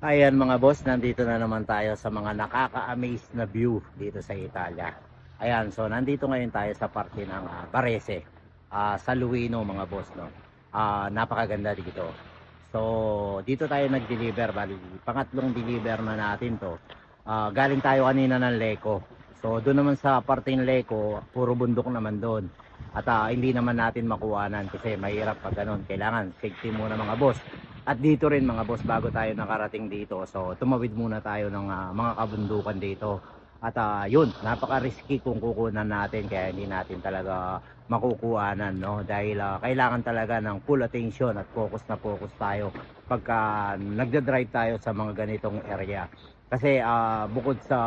Ayan mga boss, nandito na naman tayo sa mga nakaka-amaze na view dito sa Italia. Ayan, so nandito ngayon tayo sa parte ng ah, Varese, ah, sa Luino mga boss. No? Ah, napakaganda dito. So dito tayo nag-deliver, bali pangatlong deliver na natin to. Ah, galing tayo kanina ng Leco. So doon naman sa parte ng Leco, puro bundok naman doon. At ah, hindi naman natin makuhanan kasi mahirap pag ganun. Kailangan safety muna mga boss. At dito rin mga boss, bago tayo nakarating dito, so tumawid muna tayo ng ah, mga kabundukan dito. At ah, yun, napaka-risky kung kukunan natin kaya hindi natin talaga makukuhanan, no? Dahil ah, kailangan talaga ng full attention at focus na focus tayo pagka nagda-drive tayo sa mga ganitong area. Kasi ah, bukod sa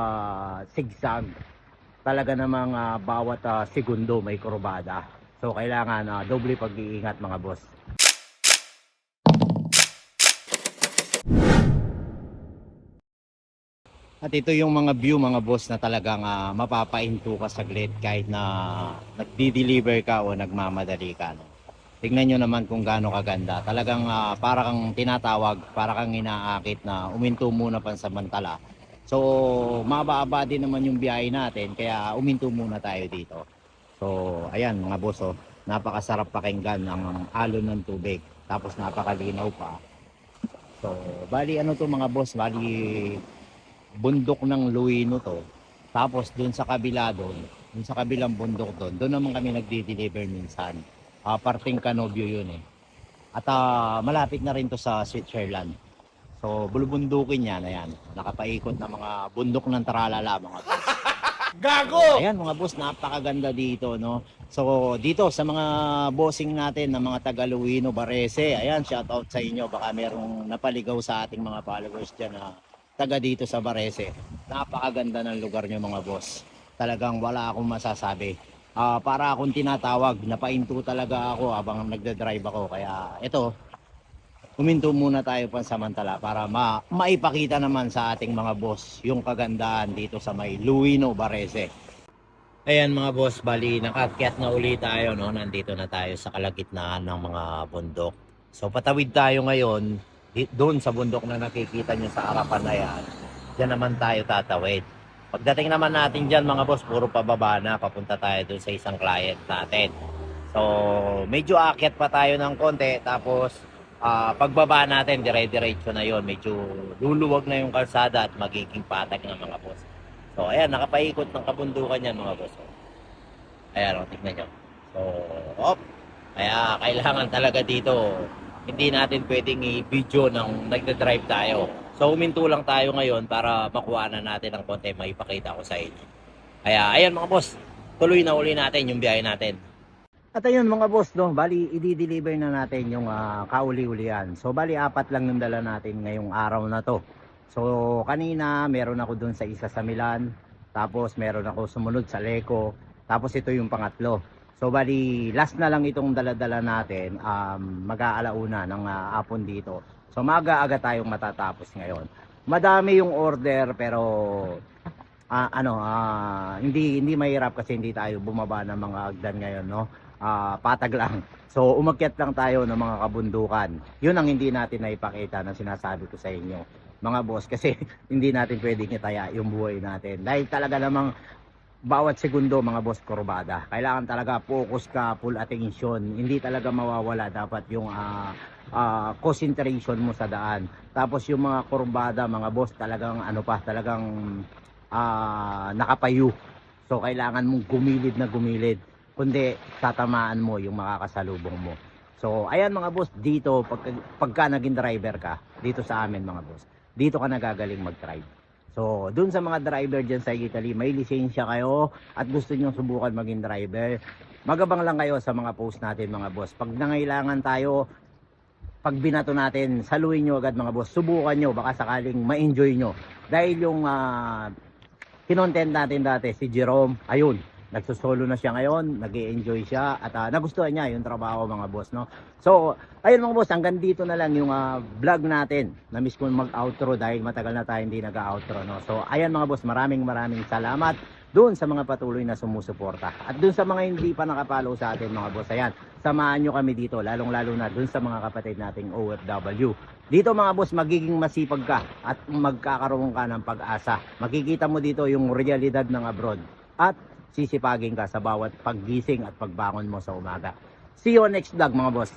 zigzag, talaga namang ah, bawat ah, segundo may kurbada. So kailangan ah, doble pag-iingat mga boss. At ito yung mga view mga boss na talagang ah, mapapahinto ka saglit kahit na nagdi-deliver ka o nagmamadali ka. No? Tingnan nyo naman kung gaano kaganda. Talagang ah, para kang tinatawag, para kang inaakit na uminto muna pansamantala. So, mababa din naman yung biyahe natin, kaya uminto muna tayo dito. So, ayan mga boss, oh, napakasarap pakinggan ng alon ng tubig. Tapos napakalinaw pa. So, bali ano to mga boss, bali bundok ng Luino to. Tapos dun sa kabila doon, dun sa kabilang bundok doon, doon naman kami nagdi-deliver minsan. Ah, parting Canobio yun eh. At ah, malapit na rin to sa Switzerland. So, bulubundukin yan, ayan. Nakapaikot na mga bundok ng Tralala, mga boss. Gago! Ayan mga boss, napakaganda dito, no? So, dito sa mga bossing natin na mga taga Luino, Barese, ayan, shout out sa inyo. Baka merong napaligaw sa ating mga followers dyan na taga dito sa Barese. Napakaganda ng lugar nyo mga boss. Talagang wala akong masasabi. Ah, para akong tinatawag, napainto talaga ako habang nagda-drive ako. Kaya ito, huminto muna tayo pansamantala para ma maipakita naman sa ating mga boss yung kagandahan dito sa may Luino, Barese. Ayan mga boss, bali nakakyat na uli tayo, no? Nandito na tayo sa kalagitnaan ng mga bundok. So patawid tayo ngayon, doon sa bundok na nakikita nyo sa harapan na yan. Diyan naman tayo tatawid. Pagdating naman natin dyan mga boss, puro pababa na, papunta tayo doon sa isang client natin. So medyo akyat pa tayo ng konti, tapos ah, pagbaba natin, dire-diretso na yon Medyo luluwag na yung kalsada at magiging patag ng mga boss. So, ayan, nakapaikot ng kabundukan yan mga boss. Ayan, o, tignan nyo. So, op. Kaya, kailangan talaga dito, hindi natin pwedeng i-video ng nagda-drive tayo. So, huminto lang tayo ngayon para makuha na natin ang konti maipakita ko sa inyo. Kaya, ayan mga boss, tuloy na uli natin yung biyahe natin. At ayun mga boss, no, bali i-deliver na natin yung ah, kauli-ulian. So bali apat lang yung dala natin ngayong araw na to. So kanina meron ako dun sa isa sa Milan, tapos meron ako sumunod sa Leco, tapos ito yung pangatlo. So bali last na lang itong dala-dala natin, um, mag-aalauna ng ah, hapon dito. So maaga-aga tayong matatapos ngayon. Madami yung order pero ah, ano ah, hindi hindi mahirap kasi hindi tayo bumaba ng mga agdan ngayon no ah, patag lang. So umakyat lang tayo ng mga kabundukan. Yun ang hindi natin naipakita na sinasabi ko sa inyo mga boss kasi hindi natin pwedeng itaya yung buhay natin. Dahil talaga namang bawat segundo mga boss kurbada. Kailangan talaga focus ka, full attention. Hindi talaga mawawala dapat yung ah, ah, concentration mo sa daan. Tapos yung mga kurbada mga boss talagang ano pa, talagang ah, nakapayo. So kailangan mong gumilid na gumilid kundi tatamaan mo yung makakasalubong mo. So, ayan mga boss, dito, pagka, pagka naging driver ka, dito sa amin mga boss, dito ka nagagaling mag-drive. So, dun sa mga driver dyan sa Italy, may lisensya kayo at gusto nyo subukan maging driver, magabang lang kayo sa mga post natin mga boss. Pag nangailangan tayo, pag binato natin, saluhin nyo agad mga boss, subukan nyo, baka sakaling ma-enjoy nyo. Dahil yung ah, kinontent natin dati, si Jerome, ayun, nagsusolo na siya ngayon, nag enjoy siya at ah, nagustuhan niya yung trabaho mga boss no. So, ayun mga boss, hanggang dito na lang yung ah, vlog natin. Na-miss ko mag-outro dahil matagal na tayo hindi nag-outro no. So, ayan mga boss, maraming maraming salamat. doon sa mga patuloy na sumusuporta. At doon sa mga hindi pa nakapalo sa atin mga boss, ayan, samahan nyo kami dito, lalong-lalo na doon sa mga kapatid nating OFW. Dito mga boss, magiging masipag ka at magkakaroon ka ng pag-asa. Makikita mo dito yung realidad ng abroad at sisipagin ka sa bawat paggising at pagbangon mo sa umaga. See you next vlog mga boss.